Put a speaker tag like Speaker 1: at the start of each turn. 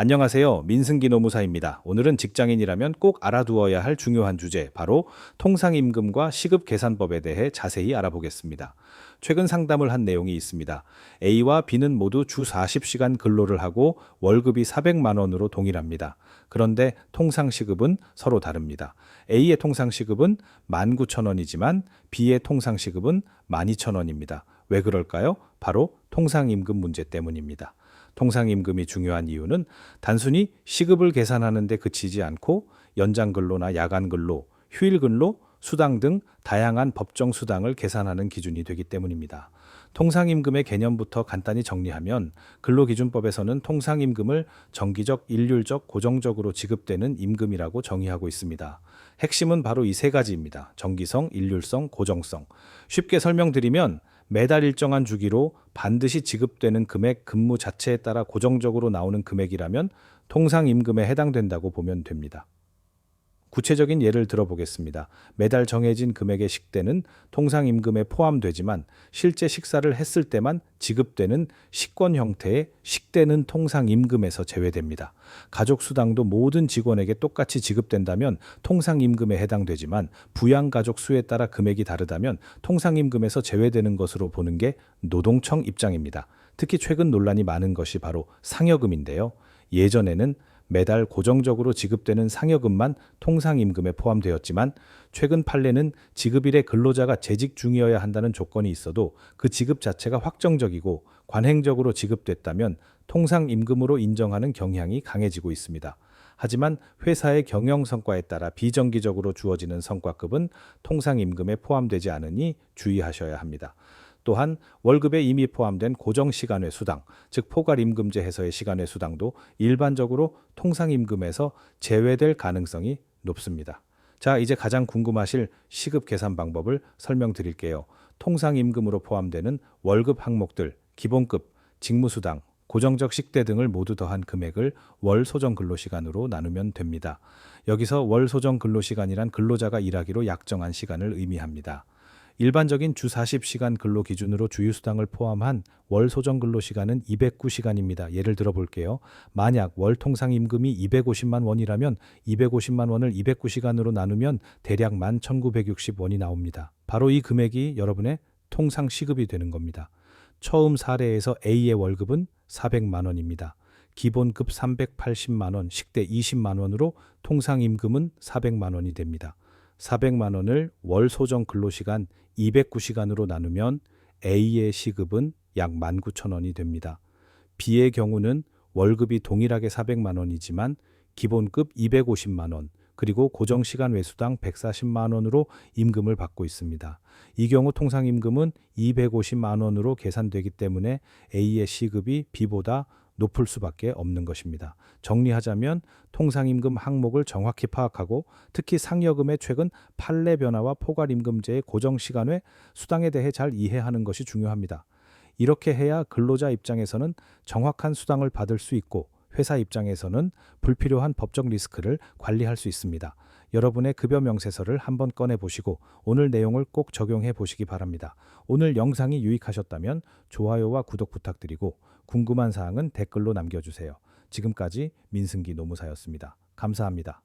Speaker 1: 안녕하세요. 민승기 노무사입니다. 오늘은 직장인이라면 꼭 알아두어야 할 중요한 주제, 바로 통상임금과 시급계산법에 대해 자세히 알아보겠습니다. 최근 상담을 한 내용이 있습니다. A와 B는 모두 주 40시간 근로를 하고 월급이 400만 원으로 동일합니다. 그런데 통상시급은 서로 다릅니다. A의 통상시급은 19,000원이지만 B의 통상시급은 12,000원입니다. 왜 그럴까요? 바로 통상임금 문제 때문입니다. 통상임금이 중요한 이유는 단순히 시급을 계산하는 데 그치지 않고 연장 근로나 야간 근로, 휴일 근로, 수당 등 다양한 법정 수당을 계산하는 기준이 되기 때문입니다. 통상임금의 개념부터 간단히 정리하면 근로기준법에서는 통상임금을 정기적, 일률적, 고정적으로 지급되는 임금이라고 정의하고 있습니다. 핵심은 바로 이 세 가지입니다. 정기성, 일률성, 고정성. 쉽게 설명드리면 매달 일정한 주기로 반드시 지급되는 금액 근무 자체에 따라 고정적으로 나오는 금액이라면 통상 임금에 해당된다고 보면 됩니다. 구체적인 예를 들어보겠습니다. 매달 정해진 금액의 식대는 통상 임금에 포함되지만 실제 식사를 했을 때만 지급되는 식권 형태의 식대는 통상 임금에서 제외됩니다. 가족 수당도 모든 직원에게 똑같이 지급된다면 통상 임금에 해당되지만 부양 가족 수에 따라 금액이 다르다면 통상 임금에서 제외되는 것으로 보는 게 노동청 입장입니다. 특히 최근 논란이 많은 것이 바로 상여금인데요. 예전에는 매달 고정적으로 지급되는 상여금만 통상임금에 포함되었지만 최근 판례는 지급일에 근로자가 재직 중이어야 한다는 조건이 있어도 그 지급 자체가 확정적이고 관행적으로 지급됐다면 통상임금으로 인정하는 경향이 강해지고 있습니다. 하지만 회사의 경영 성과에 따라 비정기적으로 주어지는 성과급은 통상임금에 포함되지 않으니 주의하셔야 합니다. 또한 월급에 이미 포함된 고정 시간외 수당, 즉 포괄 임금제에서의 시간외 수당도 일반적으로 통상 임금에서 제외될 가능성이 높습니다. 자, 이제 가장 궁금하실 시급 계산 방법을 설명드릴게요. 통상 임금으로 포함되는 월급 항목들, 기본급, 직무수당, 고정적 식대 등을 모두 더한 금액을 월 소정 근로시간으로 나누면 됩니다. 여기서 월 소정 근로시간이란 근로자가 일하기로 약정한 시간을 의미합니다. 일반적인 주 40시간 근로 기준으로 주휴수당을 포함한 월 소정 근로 시간은 209시간입니다. 예를 들어 볼게요. 만약 월 통상 임금이 250만 원이라면 250만 원을 209시간으로 나누면 대략 11,960원이 나옵니다. 바로 이 금액이 여러분의 통상 시급이 되는 겁니다. 처음 사례에서 A의 월급은 400만 원입니다. 기본급 380만 원, 식대 20만 원으로 통상 임금은 400만 원이 됩니다. 400만 원을 월 소정 근로시간 209시간으로 나누면 A의 시급은 약 19,000원이 됩니다. B의 경우는 월급이 동일하게 400만 원이지만 기본급 250만 원, 그리고 고정시간 외수당 140만 원으로 임금을 받고 있습니다. 이 경우 통상임금은 250만 원으로 계산되기 때문에 A의 시급이 B보다 높을 수밖에 없는 것입니다. 정리하자면 통상임금 항목을 정확히 파악하고 특히 상여금의 최근 판례 변화와 포괄임금제의 고정 시간외 수당에 대해 잘 이해하는 것이 중요합니다. 이렇게 해야 근로자 입장에서는 정확한 수당을 받을 수 있고 회사 입장에서는 불필요한 법적 리스크를 관리할 수 있습니다. 여러분의 급여 명세서를 한번 꺼내 보시고 오늘 내용을 꼭 적용해 보시기 바랍니다. 오늘 영상이 유익하셨다면 좋아요와 구독 부탁드리고 궁금한 사항은 댓글로 남겨주세요. 지금까지 민승기 노무사였습니다. 감사합니다.